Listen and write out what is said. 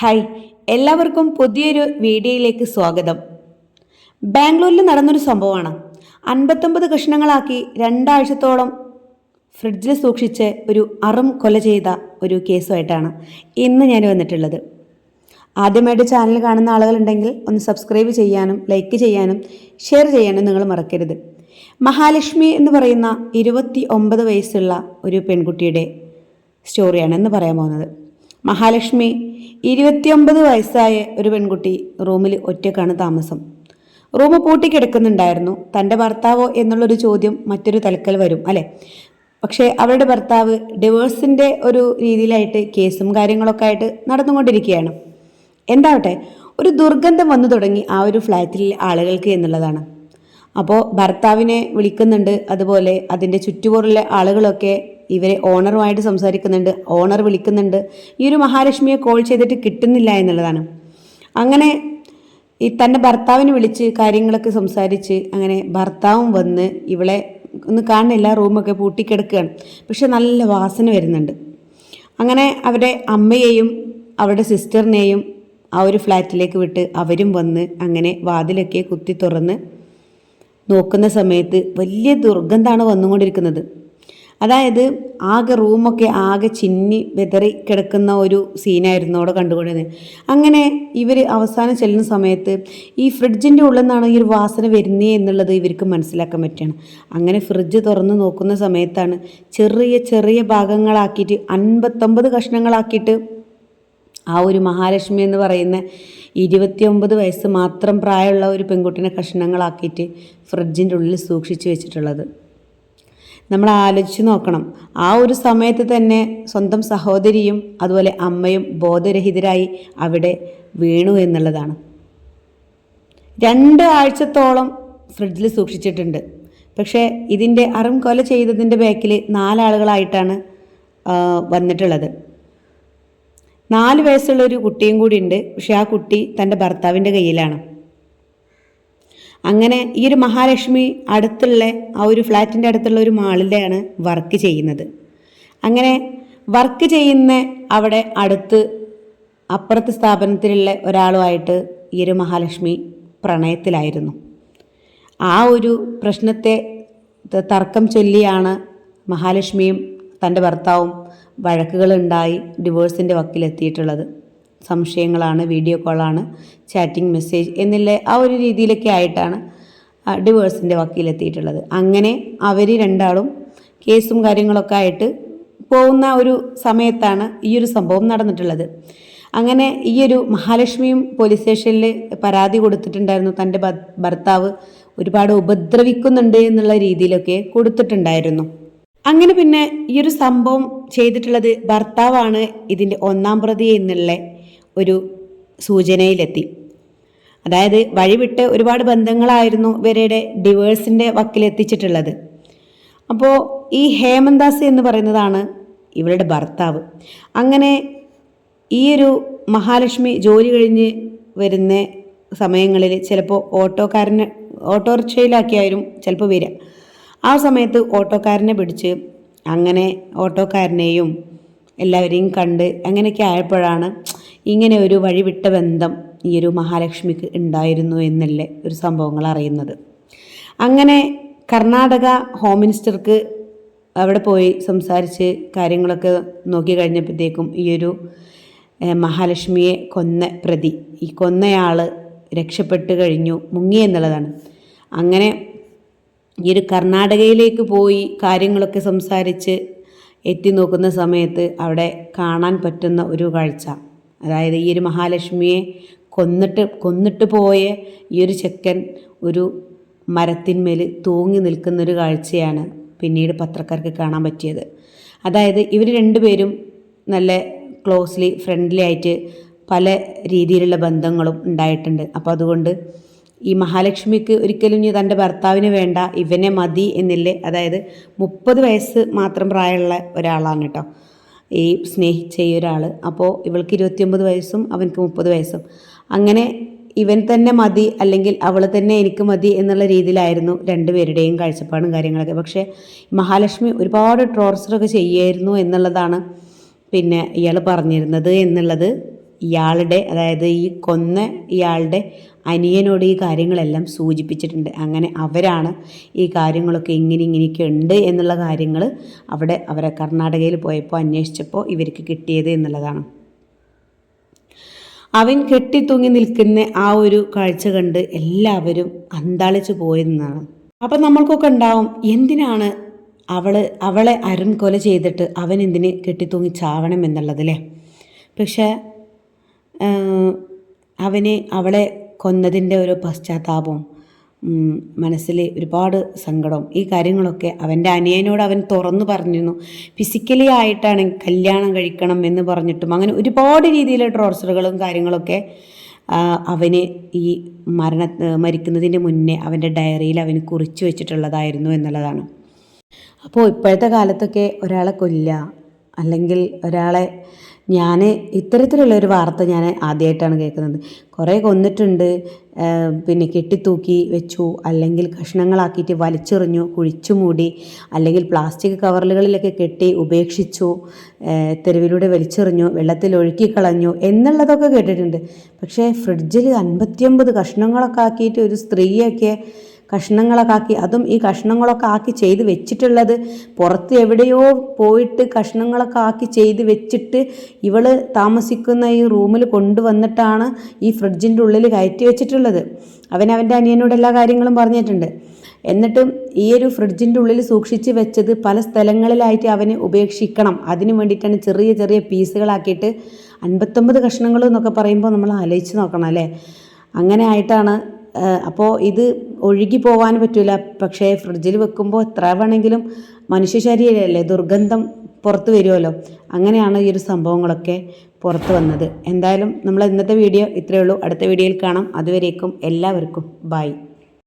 Hi എല്ലാവർക്കും പുതിയൊരു വീഡിയോയിലേക്ക് സ്വാഗതം. ബാംഗ്ലൂരിൽ നടന്നൊരു സംഭവമാണ്. അൻപത്തൊമ്പത് കഷ്ണങ്ങളാക്കി രണ്ടാഴ്ചത്തോളം ഫ്രിഡ്ജിൽ സൂക്ഷിച്ച് ഒരു അറും കൊല ചെയ്ത ഒരു കേസുമായിട്ടാണ് ഇന്ന് ഞാൻ വന്നിട്ടുള്ളത്. ആദ്യമായിട്ട് ചാനൽ കാണുന്ന ആളുകളുണ്ടെങ്കിൽ ഒന്ന് സബ്സ്ക്രൈബ് ചെയ്യാനും ലൈക്ക് ചെയ്യാനും ഷെയർ ചെയ്യാനും നിങ്ങൾ മറക്കരുത്. മഹാലക്ഷ്മി എന്ന് പറയുന്ന ഇരുപത്തി ഒമ്പത് വയസ്സുള്ള ഒരു പെൺകുട്ടിയുടെ സ്റ്റോറിയാണ് എന്ന് പറയാൻ പോകുന്നത്. മഹാലക്ഷ്മി ഇരുപത്തിയൊമ്പത് വയസ്സായ ഒരു പെൺകുട്ടി റൂമിൽ ഒറ്റക്കാണ് താമസം. റൂം പൂട്ടിക്കിടക്കുന്നുണ്ടായിരുന്നു. തന്റെ ഭർത്താവോ എന്നുള്ളൊരു ചോദ്യം മറ്റൊരു തലക്കൽ വരും അല്ലെ? പക്ഷേ അവരുടെ ഭർത്താവ് ഡിവോഴ്സിന്റെ ഒരു രീതിയിലായിട്ട് കേസും കാര്യങ്ങളൊക്കെ ആയിട്ട് നടന്നുകൊണ്ടിരിക്കുകയാണ്. എന്താവട്ടെ ഒരു ദുർഗന്ധം വന്നു തുടങ്ങി ആ ഒരു ഫ്ലാറ്റിലെ ആളുകൾക്ക് എന്നുള്ളതാണ്. അപ്പോൾ ഭർത്താവിനെ വിളിക്കുന്നുണ്ട്. അതുപോലെ അതിന്റെ ചുറ്റുപുറലെ ആളുകളൊക്കെ ഇവരെ ഓണറുമായിട്ട് സംസാരിക്കുന്നുണ്ട്. ഓണർ വിളിക്കുന്നുണ്ട്. ഈ ഒരു മഹാലക്ഷ്മിയെ കോൾ ചെയ്തിട്ട് കിട്ടുന്നില്ല എന്നുള്ളതാണ്. അങ്ങനെ ഈ തന്റെ ഭർത്താവിനെ വിളിച്ച് കാര്യങ്ങളൊക്കെ സംസാരിച്ച് അങ്ങനെ ഭർത്താവും വന്ന് ഇവളെ ഒന്ന് കാണുന്നില്ല റൂമൊക്കെ പൂട്ടിക്കിടക്കുകയാണ്. പക്ഷെ നല്ല വാസന വരുന്നുണ്ട്. അങ്ങനെ അവരുടെ അമ്മയെയും അവരുടെ സിസ്റ്ററിനെയും ആ ഒരു ഫ്ലാറ്റിലേക്ക് വിട്ട് അവരും വന്ന് അങ്ങനെ വാതിലൊക്കെ കുത്തി തുറന്ന് നോക്കുന്ന സമയത്ത് വലിയ ദുർഗന്ധമാണ് വന്നുകൊണ്ടിരിക്കുന്നത്. അതായത് ആകെ റൂമൊക്കെ ആകെ ചിന്നി വെതറി കിടക്കുന്ന ഒരു സീനായിരുന്നു അവിടെ കണ്ടുകൊണ്ടിരുന്നത്. അങ്ങനെ ഇവർ അവസാനം ചെല്ലുന്ന സമയത്ത് ഈ ഫ്രിഡ്ജിന്റെ ഉള്ളിൽ നിന്നാണ് ഈ ഒരു വാസന വരുന്നേ എന്നുള്ളത് ഇവർക്ക് മനസ്സിലാക്കാൻ പറ്റുകയാണ്. അങ്ങനെ ഫ്രിഡ്ജ് തുറന്ന് നോക്കുന്ന സമയത്താണ് ചെറിയ ചെറിയ ഭാഗങ്ങളാക്കിയിട്ട് അൻപത്തൊമ്പത് കഷ്ണങ്ങളാക്കിയിട്ട് ആ ഒരു മഹാലക്ഷ്മി എന്ന് പറയുന്ന ഇരുപത്തിയൊമ്പത് വയസ്സ് മാത്രം പ്രായമുള്ള ഒരു പെൺകുട്ടിനെ കഷ്ണങ്ങളാക്കിയിട്ട് ഫ്രിഡ്ജിന്റെ ഉള്ളിൽ സൂക്ഷിച്ചു വെച്ചിട്ടുള്ളത്. നമ്മൾ ആലോചിച്ച് നോക്കണം. ആ ഒരു സമയത്ത് തന്നെ സ്വന്തം സഹോദരിയും അതുപോലെ അമ്മയും ബോധരഹിതരായി അവിടെ വീണു എന്നുള്ളതാണ്. രണ്ട് ആഴ്ചത്തോളം ഫ്രിഡ്ജിൽ സൂക്ഷിച്ചിട്ടുണ്ട്. പക്ഷേ ഇതിന്റെ അറും കൊല ചെയ്തതിന്റെ ബാക്കിൽ നാലാളുകളായിട്ടാണ് വന്നിട്ടുള്ളത്. നാല് വയസ്സുള്ള ഒരു കുട്ടിയും കൂടി ഉണ്ട്. പക്ഷെ ആ കുട്ടി തന്റെ ഭർത്താവിന്റെ കയ്യിലാണ്. അങ്ങനെ ഈ ഒരു മഹാലക്ഷ്മി അടുത്തുള്ള ആ ഒരു ഫ്ലാറ്റിന്റെ അടുത്തുള്ള ഒരു മാളിലാണ് വർക്ക് ചെയ്യുന്നത്. അങ്ങനെ വർക്ക് ചെയ്യുന്ന അവിടെ അടുത്ത് അപ്പുറത്തെ സ്ഥാപനത്തിലുള്ള ഒരാളുമായിട്ട് ഈ ഒരു മഹാലക്ഷ്മി പ്രണയത്തിലായിരുന്നു. ആ ഒരു പ്രശ്നത്തെ തർക്കം ചൊല്ലിയാണ് മഹാലക്ഷ്മിയും തന്റെ ഭർത്താവും വഴക്കുകളുണ്ടായി ഡിവോഴ്സിന്റെ വക്കിലെത്തിയിട്ടുള്ളത്. സംശയങ്ങളാണ് വീഡിയോ കോളാണ് ചാറ്റിംഗ് മെസ്സേജ് എന്നുള്ള ആ ഒരു രീതിയിലൊക്കെ ആയിട്ടാണ് ഡിവോഴ്സിന്റെ വക്കിലെത്തിയിട്ടുള്ളത്. അങ്ങനെ അവർ രണ്ടാളും കേസും കാര്യങ്ങളൊക്കെ ആയിട്ട് പോകുന്ന ഒരു സമയത്താണ് ഈ ഒരു സംഭവം നടന്നിട്ടുള്ളത്. അങ്ങനെ ഈ ഒരു മഹാലക്ഷ്മിയും പോലീസ് സ്റ്റേഷനിൽ പരാതി കൊടുത്തിട്ടുണ്ടായിരുന്നു. തന്റെ ഭർത്താവ് ഒരുപാട് ഉപദ്രവിക്കുന്നുണ്ട് എന്നുള്ള രീതിയിലൊക്കെ കൊടുത്തിട്ടുണ്ടായിരുന്നു. അങ്ങനെ പിന്നെ ഈ ഒരു സംഭവം ചെയ്തിട്ടുള്ളത് ഭർത്താവാണ് ഇതിന്റെ ഒന്നാം പ്രതി എന്നുള്ള ഒരു സൂചനയിലെത്തി. അതായത് വഴിവിട്ട് ഒരുപാട് ബന്ധങ്ങളായിരുന്നു ഇവരുടെ ഡിവേഴ്സിന്റെ വക്കിലെത്തിച്ചിട്ടുള്ളത്. അപ്പോൾ ഈ ഹേമന്ദാസ് എന്ന് പറയുന്നതാണ് ഇവരുടെ ഭർത്താവ്. അങ്ങനെ ഈ ഒരു മഹാലക്ഷ്മി ജോലി കഴിഞ്ഞ് വരുന്ന സമയങ്ങളിൽ ചിലപ്പോൾ ഓട്ടോക്കാരന് ഓട്ടോറിക്ഷയിലാക്കിയായിരുന്നു ചിലപ്പോൾ വരിക. ആ സമയത്ത് ഓട്ടോക്കാരനെ പിടിച്ച് അങ്ങനെ ഓട്ടോക്കാരനെയും എല്ലാവരെയും കണ്ട് അങ്ങനെയൊക്കെ ആയപ്പോഴാണ് ഇങ്ങനെ ഒരു വഴിവിട്ട ബന്ധം ഈ ഒരു മഹാലക്ഷ്മിക്ക് ഉണ്ടായിരുന്നു എന്നല്ലേ ഒരു സംഭവങ്ങൾ അറിയുന്നത്. അങ്ങനെ കർണാടക ഹോം മിനിസ്റ്റർക്ക് അവിടെ പോയി സംസാരിച്ച് കാര്യങ്ങളൊക്കെ നോക്കി കഴിഞ്ഞപ്പോഴത്തേക്കും ഈ ഒരു മഹാലക്ഷ്മിയെ കൊന്ന പ്രതി ഈ കൊന്നയാൾ രക്ഷപ്പെട്ട് കഴിഞ്ഞു മുങ്ങി എന്നുള്ളതാണ്. അങ്ങനെ ഈ ഒരു കർണാടകയിലേക്ക് പോയി കാര്യങ്ങളൊക്കെ സംസാരിച്ച് എത്തി നോക്കുന്ന സമയത്ത് അവിടെ കാണാൻ പറ്റുന്ന ഒരു കാഴ്ച. അതായത് ഈ ഒരു മഹാലക്ഷ്മിയെ കൊന്നിട്ട് കൊന്നിട്ട് പോയ ഈ ഒരു ചെക്കൻ ഒരു മരത്തിന്മേൽ തൂങ്ങി നിൽക്കുന്നൊരു കാഴ്ചയാണ് പിന്നീട് പത്രക്കാർക്ക് കാണാൻ പറ്റിയത്. അതായത് ഇവർ രണ്ടുപേരും നല്ല ക്ലോസ്ലി ഫ്രണ്ട്ലി ആയിട്ട് പല രീതിയിലുള്ള ബന്ധങ്ങളും ഉണ്ടായിട്ടുണ്ട്. അപ്പോൾ അതുകൊണ്ട് ഈ മഹാലക്ഷ്മിക്ക് ഒരിക്കലും ഇനി തന്റെ ഭർത്താവിന് വേണ്ട ഇവനെ മതി എന്നില്ലേ? അതായത് മുപ്പത് വയസ്സ് മാത്രം പ്രായമുള്ള ഒരാളാണ് കേട്ടോ. ഈ സ്നേഹിച്ച ഈ ഒരാൾ അപ്പോൾ ഇവൾക്ക് ഇരുപത്തിയൊമ്പത് വയസ്സും അവനക്ക് മുപ്പത് വയസ്സും. അങ്ങനെ ഇവൻ തന്നെ മതി അല്ലെങ്കിൽ അവൾ തന്നെ എനിക്ക് മതി എന്നുള്ള രീതിയിലായിരുന്നു രണ്ടുപേരുടെയും കാഴ്ചപ്പാടും കാര്യങ്ങളൊക്കെ. പക്ഷേ മഹാലക്ഷ്മി ഒരുപാട് ടോർച്ചറൊക്കെ ചെയ്യായിരുന്നു എന്നുള്ളതാണ് പിന്നെ ഇയാൾ പറഞ്ഞിരുന്നത് എന്നുള്ളത്. ഇയാളുടെ അതായത് ഈ കൊന്ന ഇയാളുടെ അനിയനോട് ഈ കാര്യങ്ങളെല്ലാം സൂചിപ്പിച്ചിട്ടുണ്ട്. അങ്ങനെ അവരാണ് ഈ കാര്യങ്ങളൊക്കെ ഇങ്ങനെ ഇങ്ങനെയൊക്കെ ഉണ്ട് എന്നുള്ള കാര്യങ്ങൾ അവിടെ അവരെ കർണാടകയിൽ പോയപ്പോൾ അന്വേഷിച്ചപ്പോൾ ഇവർക്ക് കിട്ടിയത് എന്നുള്ളതാണ്. അവൻ കെട്ടിത്തൂങ്ങി നിൽക്കുന്ന ആ ഒരു കാഴ്ച കണ്ട് എല്ലാവരും അന്താളിച്ചു പോയെന്നാണ്. അപ്പം നമ്മൾക്കൊക്കെ ഉണ്ടാവും എന്തിനാണ് അവൾ അവളെ അരുൺ കൊല ചെയ്തിട്ട് അവൻ എന്തിന് കെട്ടിത്തൂങ്ങി ചാവണം എന്നുള്ളതല്ലേ പക്ഷേ അവന് അവളെ കൊന്നതിന്റെ ഒരു പശ്ചാത്താപവും മനസ്സിൽ ഒരുപാട് സങ്കടം ഈ കാര്യങ്ങളൊക്കെ അവന്റെ അനിയനോട് അവൻ തുറന്നു പറഞ്ഞിരുന്നു. ഫിസിക്കലി ആയിട്ടാണ് കല്യാണം കഴിക്കണം എന്ന് പറഞ്ഞിട്ടും അങ്ങനെ ഒരുപാട് രീതിയിലുള്ള ടോർച്ചറുകളും കാര്യങ്ങളൊക്കെ അവന് ഈ മരണ മരിക്കുന്നതിന് മുന്നേ അവന്റെ ഡയറിയിൽ അവന് കുറിച്ചു വെച്ചിട്ടുള്ളതായിരുന്നു എന്നുള്ളതാണ്. അപ്പോൾ ഇപ്പോഴത്തെ കാലത്തൊക്കെ ഒരാളെ കൊല്ലുക അല്ലെങ്കിൽ ഒരാളെ ഞാൻ ഇത്തരത്തിലുള്ള ഒരു വാർത്ത ഞാൻ ആദ്യമായിട്ടാണ് കേൾക്കുന്നത്. കുറേ കൊന്നിട്ടുണ്ട്. പിന്നെ കെട്ടിത്തൂക്കി വെച്ചു. അല്ലെങ്കിൽ കഷ്ണങ്ങളാക്കിയിട്ട് വലിച്ചെറിഞ്ഞു കുഴിച്ചു മൂടി അല്ലെങ്കിൽ പ്ലാസ്റ്റിക് കവറുകളിലൊക്കെ കെട്ടി ഉപേക്ഷിച്ചു തെരുവിലൂടെ വലിച്ചെറിഞ്ഞു വെള്ളത്തിൽ ഒഴുക്കിക്കളഞ്ഞു എന്നുള്ളതൊക്കെ കേട്ടിട്ടുണ്ട്. പക്ഷേ ഫ്രിഡ്ജിൽ അൻപത്തിയൊമ്പത് കഷ്ണങ്ങളൊക്കെ ആക്കിയിട്ട് ഒരു സ്ത്രീയൊക്കെ കഷ്ണങ്ങളൊക്കെ ആക്കി അതും ഈ കഷ്ണങ്ങളൊക്കെ ആക്കി ചെയ്ത് വെച്ചിട്ടുള്ളത് പുറത്ത് എവിടെയോ പോയിട്ട് കഷ്ണങ്ങളൊക്കെ ആക്കി ചെയ്ത് വെച്ചിട്ട് ഇവൾ താമസിക്കുന്ന ഈ റൂമിൽ കൊണ്ടുവന്നിട്ടാണ് ഈ ഫ്രിഡ്ജിന്റെ ഉള്ളിൽ കയറ്റി വെച്ചിട്ടുള്ളത്. അവൻ അവന്റെ അനിയനോട് എല്ലാ കാര്യങ്ങളും പറഞ്ഞിട്ടുണ്ട്. എന്നിട്ടും ഈ ഒരു ഫ്രിഡ്ജിന്റെ ഉള്ളിൽ സൂക്ഷിച്ച് വെച്ചത് പല സ്ഥലങ്ങളിലായിട്ട് അവന് ഉപേക്ഷിക്കണം. അതിനു വേണ്ടിയിട്ടാണ് ചെറിയ ചെറിയ പീസുകളാക്കിയിട്ട് അൻപത്തൊമ്പത് കഷ്ണങ്ങൾ എന്നൊക്കെ പറയുമ്പോൾ നമ്മൾ ആലോചിച്ച് നോക്കണം അല്ലേ? അങ്ങനെ ആയിട്ടാണ് അപ്പോൾ ഇത് ഒഴുകി പോകാൻ പറ്റില്ല പക്ഷേ ഫ്രിഡ്ജിൽ വെക്കുമ്പോൾ എത്ര വേണമെങ്കിലും മനുഷ്യ ശരീരമല്ലേ ദുർഗന്ധം പുറത്ത് വരുമല്ലോ അങ്ങനെയാണ് ഈ ഒരു സംഭവങ്ങളൊക്കെ പുറത്ത് വന്നത്. എന്തായാലും നമ്മൾ ഇന്നത്തെ വീഡിയോ ഇത്രയേ ഉള്ളൂ. അടുത്ത വീഡിയോയിൽ കാണാം. അതുവരേക്കും എല്ലാവർക്കും ബൈ.